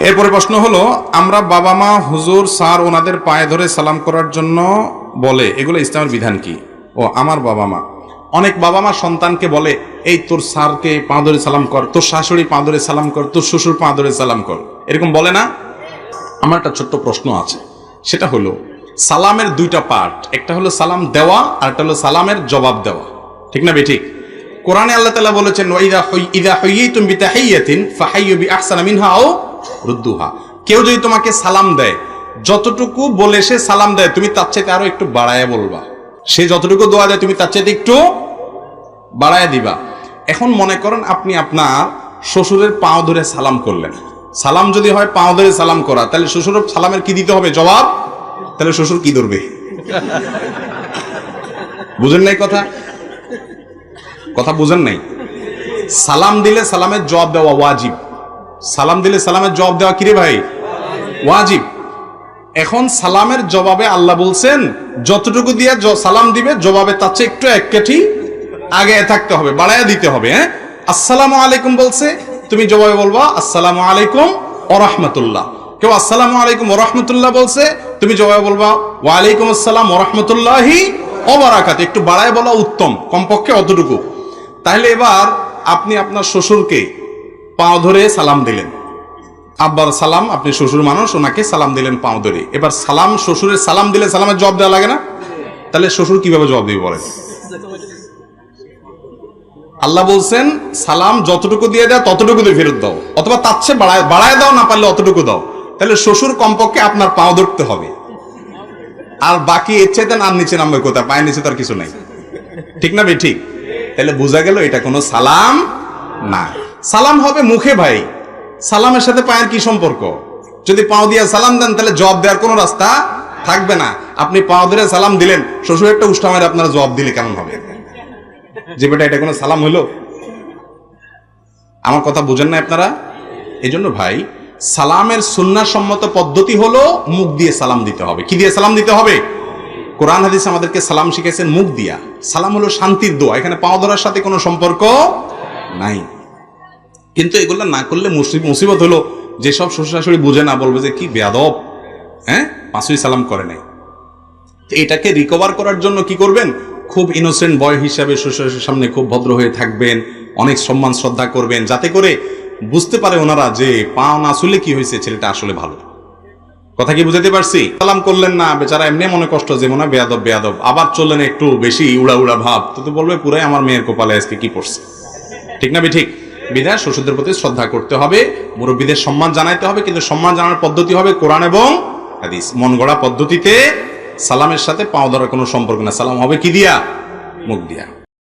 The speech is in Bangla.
এরপরে প্রশ্ন হলো, আমরা বাবা মা, হুজুর, স্যার, ওনাদের পায়ে ধরে সালাম করার জন্য বলে, এগুলো ইসলামের বিধান কি? ও, আমার বাবা মা। অনেক বাবা মা সন্তানকে বলে, এই তোর স্যারকে পা ধরে সালাম কর, তোর শাশুড়ি পা ধরে সালাম কর, তোর শ্বশুর পা ধরে সালাম কর। এরকম বলে না? আমার একটা ছোট্ট প্রশ্ন আছে। সেটা হলো, সালামের দুইটা পার্ট একটা হলো সালাম দেওয়া, আর একটা হলো সালামের জবাব দেওয়া। ঠিক না বেঠিক? কোরআনে আল্লাহ তাআলা বলেছেন হই, ইদা হাইয়িতুম বিতাহিয়াতিন, ফাহাইয়ু বিআহসানা মিনহা আও রুদ্দুহা। কেউ যদি তোমাকে সালাম দেয়, যতটুকু বলে সে সালাম দেয়, তুমি তার চাইতে আরও একটু বাড়ায় বলবা। সে যতটুকু দোয়া দেয়, তুমি তার চাইতে একটু বাড়ায় দিবা। এখন মনে করেন আপনি আপনার শ্বশুরের পাও ধরে সালাম করলেন। সালাম যদি হয় পাও ধরে সালাম করা, তাহলে শ্বশুর সালামের কি দিতে হবে জবাব? তাহলে শ্বশুর কি ধরবে? বুঝেন নাই কথা? কথা বুঝেন নাই? সালাম দিলে সালামের জবাব দেওয়া ওয়াজিব। সালাম দিলে সালামের জবাব দেওয়া কিরে ভাই? ওয়াজিব। এখন সালামের জবাবে আল্লাহ বলছেন, যতটুকু দিয়ে সালাম দিবে, জবাবে তার চেয়ে একটু এক কাঠি আগে থাকতে হবে, বাড়াইয়া দিতে হবে হ্যাঁ? আসসালামু আলাইকুম বলছে, তুমি জবাবে বলবা, আসসালামু আলাইকুম ওরহমতুল্লাহ কেউ আসসালামু আলাইকুম ওরহমতুল্লাহ বলছে, তুমি জবাবে বলবা, ওয়ালাইকুম আসসালাম ওরহমতুল্লাহি অবরাকাত একটু বাড়ায় বলা উত্তম, কমপক্ষে অতটুকু। তাহলে এবার আপনি আপনার শ্বশুরকে পাও ধরে সালাম দিলেন। আব্বার সালাম, আপনি শ্বশুর মানুষ, ওনাকে সালাম দিলেন পাও ধরে। এবার সালাম, শ্বশুরের সালাম দিলে সালামের জবাব দেওয়া লাগে না? তাহলে শ্বশুর কীভাবে জবাব দিবে বলেন? আল্লাহ বলছেন, সালাম যতটুকু দিয়ে দেয় ততটুকু দিয়ে ফেরত দাও। অথবা তার চেয়ে বাড়ায় বাড়ায় দাও, না পারলে অতটুকু দাও। তাহলে শ্বশুর কমপক্ষে আপনার পাও ধরতে হবে। আর বাকি এর চাইতে আর নিচে নামবে কোথায়? পায়ের নিচে তার কিছু নাই। ঠিক না ভাই ঠিক? তাহলে বোঝা গেল, এটা কোনো সালাম না সালাম হবে মুখে ভাই। সালামের সাথে পায়ের কি সম্পর্ক? যদি পাও দিয়ে সালাম দেন, তাহলে জবাব দেওয়ার কোনো রাস্তা থাকবে না। আপনি পাও ধরে সালাম দিলেন শ্বশুর একটা উষ্ঠামের আপনারা জবাব দিলে কেমন হবে? যে বেটা, এটা কোনো সালাম হলো আমার কথা বুঝেন না আপনারা? এই জন্য ভাই, সালামের সুন্নাসম্মত পদ্ধতি হলো মুখ দিয়ে সালাম দিতে হবে। কি দিয়ে সালাম দিতে হবে? কোরআন হাদিস আমাদেরকে সালাম শিখেছেন মুখ দিয়া। সালাম হলো শান্তির দোয়া। এখানে পাওয়া ধরার সাথে কোনো সম্পর্ক নাই। কিন্তু এগুলো না করলে মুসিব- মুসিবত হলো যেসব শ্বশুর শাশুড়ি বুঝে না বলবে যে কি বেয়াদব। হ্যাঁ? পাঁচই সালাম করে নাই। এটাকে রিকভার করার জন্য কি করবেন? খুব ইনোসেন্ট বয় হিসাবে শ্বশুরের সামনে খুব ভদ্র হয়ে থাকবেন, অনেক সম্মান, শ্রদ্ধা করবেন, যাতে করে বুঝতে পারে ওনারা যে পা না আসলে কি হয়েছে, ছেলেটা আসলে ভালো। কথা কি বুঝাতে পারছি? সালাম করলেন না, বেচারা এমনি মনে কষ্ট যে মনে হয় বেয়াদব বেয়াদব। আবার চললেন একটু বেশি উড়া উড়া ভাব। তো তো বলবে পুরাই আমার মেয়ের কপালে আজকে কি পড়ছে। ঠিক না বে ঠিক? বিধায় শ্বশুরদের প্রতি শ্রদ্ধা করতে হবে, মুরব্বীদের সম্মান জানাইতে হবে, কিন্তু সম্মান জানানোর পদ্ধতি হবে কোরআন এবং হাদিস। মন গড়া পদ্ধতিতে সালামের সাথে পাও ধরার কোনো সম্পর্ক না। সালাম হবে কি দিয়া? মুখ দিয়া।